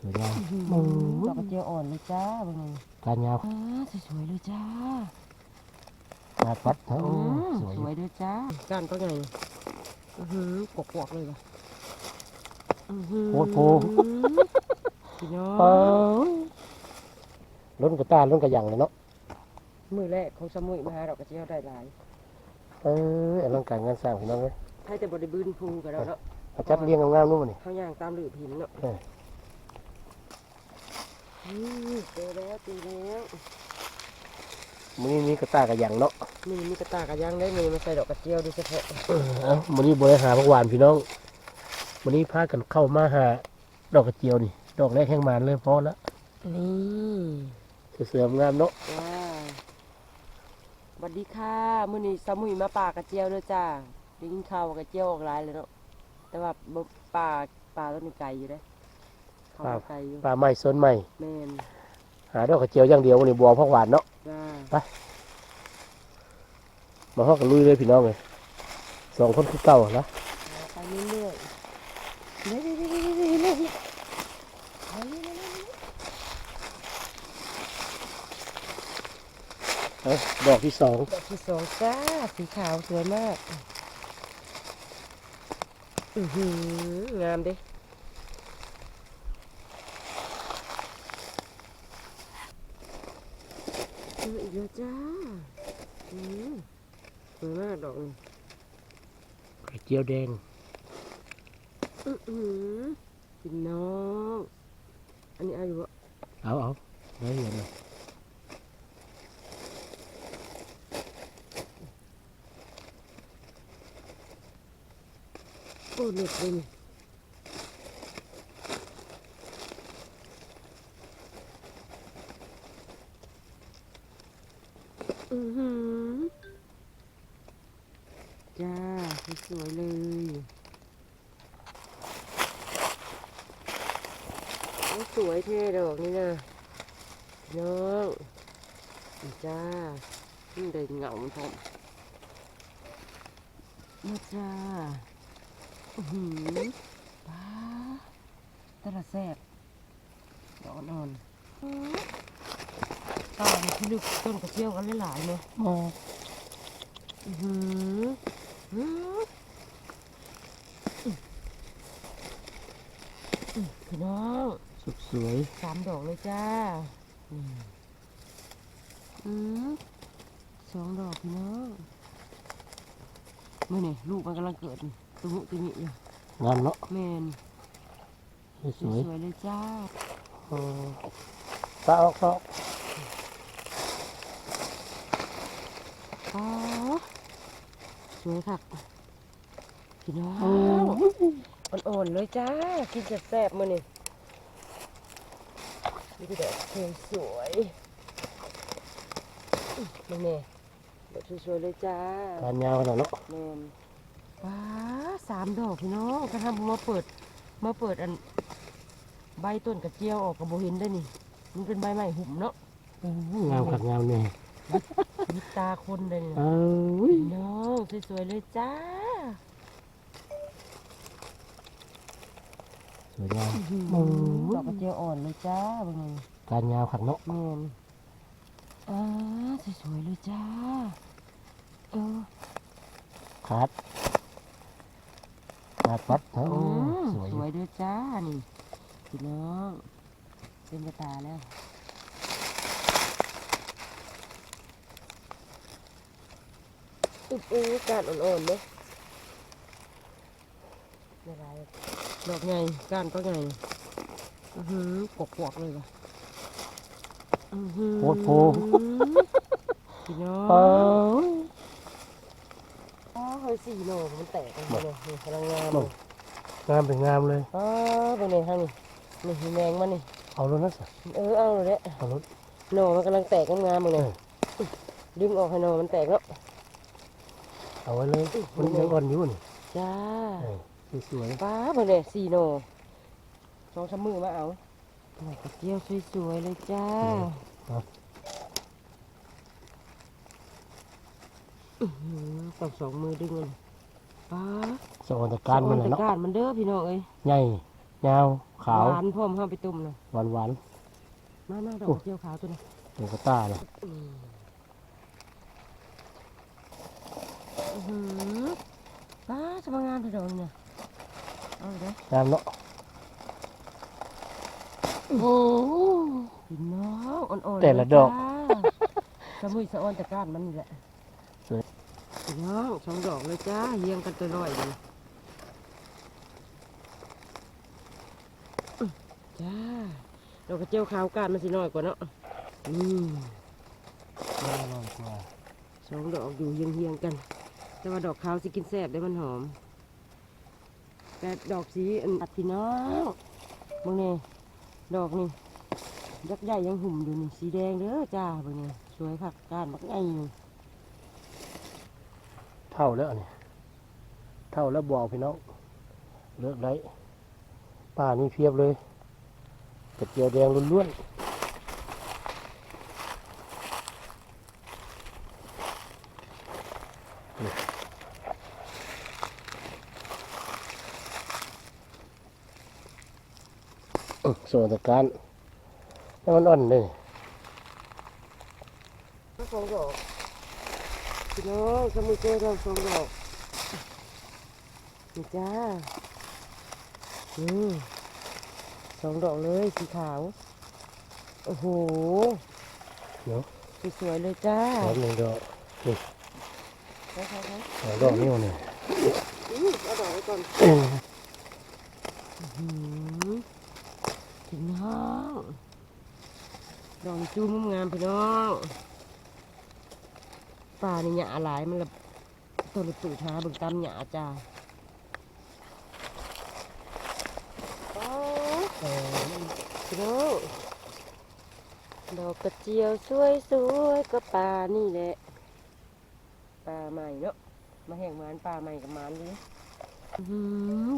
สวยงามโอ้ดอกกระเจียวอ่อนเลยจ้าเบิ่งนี่การยาวอ่าสวยๆเลยจ้ามาปัดเถอะโอ้อืมสวยสวยด้วยจ้าก้านก็ไงอือหือกวกๆเลยว่ะอือหือโคตรโพพี่น้อเองอล้นกระตาล้นกระหยังเลยเนาะมือแรกของสมุยมาหาดอกกระเจียวได้หลายเอออลังการงานสร้างพี่น้องเลยให้แต่บริบูรณ์ภูกันแล้วเนาะเอาจัดเรียงงามๆนู่นนี่เขาย่างตามหลืบหินเนาะ เอออืมเจอแล้วเจอแล้วมื้อนี้มีกระตากระหยังเนาะนี่มีกระตากระย่างได้มีมาใส่ดอกกระเจียวโดยเฉพาะเออเอ้ามื้อนี้บ่ได้หาผักหวานพี่น้องมื้อนี้พากันเข้ามาหาดอกกระเจียวนี่ ดอกแรกแห้งมานเลยพอละนี่เสื่อมงามเนาะว้าสวัสดีค่ะมื้อนี้สมุยมาป่ากระเจียวเด้อจ้าได้ยินข่าวว่ากระเจียวออกหลายเลยเนาะแต่ว่าบ่ป่าป่าต้นนี้ไกลอยู่เด้ เขาว่าไกลอยู่ป่าไม้สวนไม้แม่นหาดอกกระเจียวอย่างเดียววันนี้บัวผักหวานเนาะจ้ามาฮอกกันลุยเลยพี่น้องเลยสองคนคือเก่าละไปเรื่อยๆเรื่อยๆเรื่อยๆเรื่อยๆเรื่อยๆเรื่อยๆเอ้าดอกที่สองดอกที่สองจ้าสีขาวสวยมาก อือหืองามเดิเจออีกแล้วจ้าอืมสวยมากดอกนี้ กระ เจียวแดงอื้อหือพี่น้องอันนี้อายุวะเอาเอาได้เห็นเลยโอ้เล็กเลยนี่อือหือ สวยๆเลยโอ้สวยเท่ดอกนี่นะพี่น้องนี่จ้านี่เดินเหงามันพร้อมมาจ้าอื้อหือป้าแตละแซ่บดอกอ่อนๆอื้อป่านี่คือลึกต้นกระเจียวกันหลายๆเนาะมาอือหืออื้ออื้ออื้อ พี่น้องสุดสวยสามดอกเลยจ้าอืมอืมสองดอกพี่น้องมื่อนี่ลูกมันกำลังเกิดนี่ตุ้มุตุมิอยู่งามเนาะแมนสวยสวยเลยจ้าเออตาออกตาออกอ๋อสวยค่ะพี่น้องโอ้อ่อนๆเลยจ้า กินจะแซ่บๆมื่อนี่นี่คือดอกสวยสวยๆนี่แน่ดอกสวยๆเลยจ้าการยาวขนาดเนาะแมนว้าสามดอกพี่น้องกระทำมาเปิด มาเปิดอัน ใบต้นกระเจียวออกกับโบเห็นได้นี่ มันเป็นใบไม้หุ่มเนาะงามขัดงามเนี่ยมีตาคนเลยนี่เอ้ยพี่น้องสวยๆเลยจ้า สวยงามดอกกระเจียวอ่อนเลยจ้าเบิ่งนี่การยาวขัดเนาะแม่นอ่าสวยๆเลยจ้า เออขาดขาดปัดเถอะโอ้อืมสวยสวยด้วยจ้า นี่พี่น้องเต็มกระตาแล้วอุ๊บอุ๊บก้านอ่อนๆเนาะไม่ไร ดอกไงก้านก็ไงอือหือกกวกๆเลยว่ะอือหือโคตรโพ พี่น้อเองออ๋อเฮ้ยสี่โหนมันแตกกันเลยนี่กำลังงามโน่งามเป็นงามเลย อ๋อเป็นไงฮะนี่นี่มีแมงมันนี่ เอาแล้วนะสิเออเอาเลยเนี่ยเอาแล้วโหนมันกำลังแตกงามๆเลยเออ ดึงออกให้โหนมันแตกแล้ว เอาไว้เลย มันยังอ่อนอยู่นี่จ้า เออ สวยป้าเป็นไงสี่โหนสองสามมือมาเอาดอกกระเจียวสวยๆเลยจ้าอื้อหือต้องสองมือดึงมันป้าๆสะออนตะการมันแหละสะอเนาะแต่การมันเด้อพี่น้องเอ้ยใหญ่ยาวขขาวหวานพร้อมห้าไปตุ่มเลยหวานหวานมามาดอกโอ้กระเจียวขาวตัวนี้ๆหมูกระตาเลยอืมอื้อหือป้าจะมางานเถอะดอกเนี่ยเอาเลย งามเนาะโอ้โหพี่น้องอ่อนๆแต่ละดอกจ้าสมุยสะออนตะกร้านมันนี่แหละสวย พี่น้องสองดอกเลยจ้าเฮียงกันตัวร้อยเลยจ้าดอกกระเจียวขาวก้านมันสิน้อยกว่าเนาะอืมน่าอร่อยกว่าสองดอกอยู่เฮียงๆกัน แต่ว่าดอกขาวสิกินแซ่บได้มันหอม แต่ดอกสีอันอัดพี่น้องบางนี่ดอกนี่ยักษ์ใหญ่ยังหุ่มอยู่นี่สีแดงเด้อจ้าบางนี่สวยผักก้านบักไงอยู่เท่าแล้วนี่เท่าแล้วบอกพี่น้องเลือกได้ป่านี่เพียบเลยกระเจียวแดงล้วนๆ ส่วนตะการแล้วมันอ่อนเลยสองดอกพี่น้องสมุนเจอเราสองดอกนี่จ้าอืมสองดอกเลยสีขาว โอ้โหเนาะสวยๆเลยจ้าหอมหนึ่งดอกใช่ใช่ใช่หอมดอกนิ้วเนี่ยเอาดอกไว้ก่อนอื้อหืม พี่น้องดอกจูมุมงามพี่น้องป่านี่หยาหลายมันละตัวละตู่ท้าเบิ่งตามหยาจ้าอ๋อเอ่อพี่น้องดอกกระเจียวสวยสวยๆก็ป่านี่แหละป่าใหม่เนาะมาแห่งหมานป่าใหม่กับมานเลย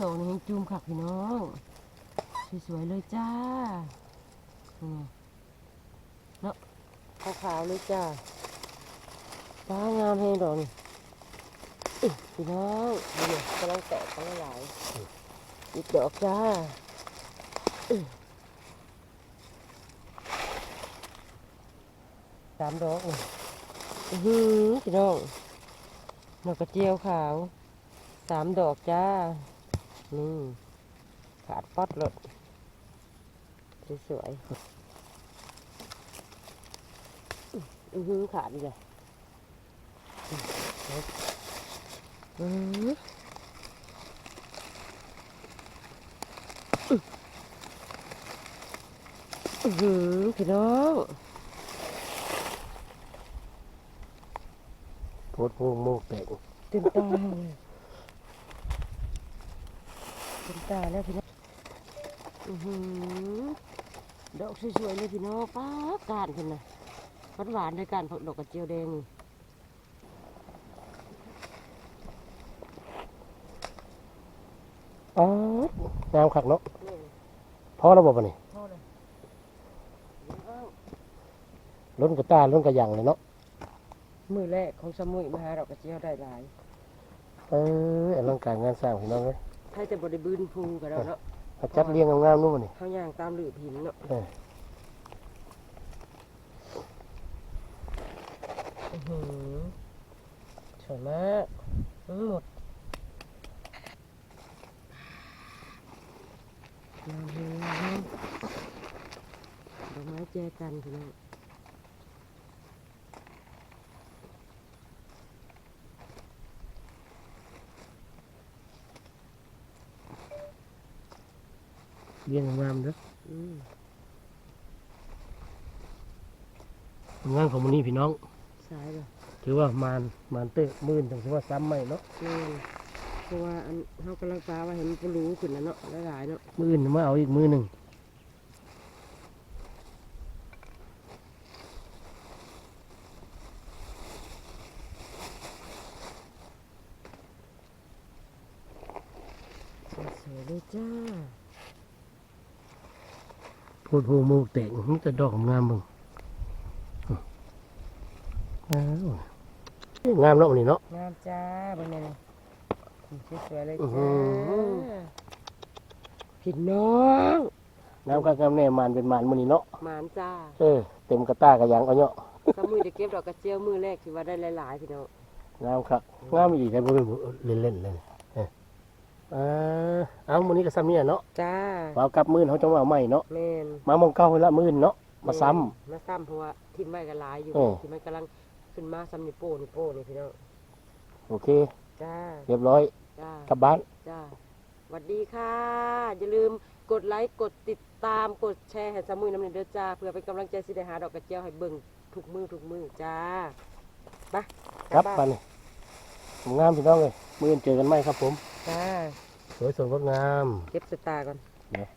ดอกนี้จูมขักพี่น้อง สวยๆเลยจ้านี่ไงเนาะขาวๆเลยจ้าป้างามให้ดอกนี่พี่น้องนี่เนี่ยกำลังแตกกำลังหลายอีกดอกจ้าสามดอกนี่อื้อหือพี่น้องดอกกระเจียวขาวสามดอกจ้านี่ ขาดปัดเลยสวยๆอือหือขาดอีกเลยอืออือหือพี่น้องโพดพวงโมกแตกเต็มตาเลยเต็มตาแล้วพี่น้องอือหือ ดอกสวยๆเลยพี่น้องป้าบการขึ้นนะหวานหวานๆด้วยกันเพราะดอกกระเจียวแดงนี่อ๋องามคักเนาะนี่พอแล้วบ่ปะนี่พ่อเลยเอาล้นกระตาล้นกระหยังเลยเนาะมือแรกของสมุยมาหาดอกกระเจียวได้หลาย เอออลังการงานสร้างพี่น้องเลยให้แต่บริบืนภูกับเราเนาะ เอาจัดเรียงงามๆนู่นมานี่เขาย่างตามหลืบหินเนาะเอออื้อหือสวยมากทั้งหมดงามเลยงามดอกไม้แจกันพี่น้อง เรียงงามๆเด้ออืมผลงานของมันนี้พี่น้อง สายเลยถือว่ามานมานเตะมื่นถึงถือว่าซ้ำไม่เนาะนี่เพราะว่าอันเขากำลังฟ้าว่าเห็นมันปลูขึ้นแล้วเนาะหลายๆเนาะ มื่นมาเอาอีกมือหนึ่ง สวยๆเลยจ้า โพดพวงโมกแตกมันจะดอกงามมึงอ้าวงามเนาะวันนี้เนาะงามจ้าบนนี้สวยๆเลยอื้อจ้หือาพี่น้องน้ำข้างกำแน่มันเป็นมันมันนี่เนาะหมานจ้าเออเต็มกระตากระยังเอาเนาะสมือได้เก็บดอกกระเจียวมือแรกที่ว่าได้หลายๆพี่น้องน้ำครับงามอีกได้บ่เป็นเล่นๆเลยเอออ่าเอามื้อนี้ก็ซ้ำเนี่ยเนาะจ้าว่ากลับมื้อนเขาจะมาเอาใหม่เนาะแม่นมามองเก่าเวลามื้อนเนาะมาซ้ำ มาซ้ำเพราะว่าทิมไว้ก็หลายอยู่เออที่มันกำลังขึ้นมาซ้ำนี่โป้นี่โป้นี่พี่น้องโอเค จ้าเรียบร้อยจ้ากลับบ้าน จ้าสวัสดีค่ะ อย่าลืมกดไลค์กดติดตามกดแชร์ให้สามุยน้ำเนยเด้อจ้าเพื่อเป็นกำลังใจสิได้หาดอกกระเจียวให้เบิ่งทุกมือทุกมือจ้าไปครับบ้าบ้านนนี่ผม งามพี่น้องเลยมื้ออนเจอกันใหม่ครับผมจ้าสวยสดงดงาม เก็บสตาร์ก่อน เดี๋ยว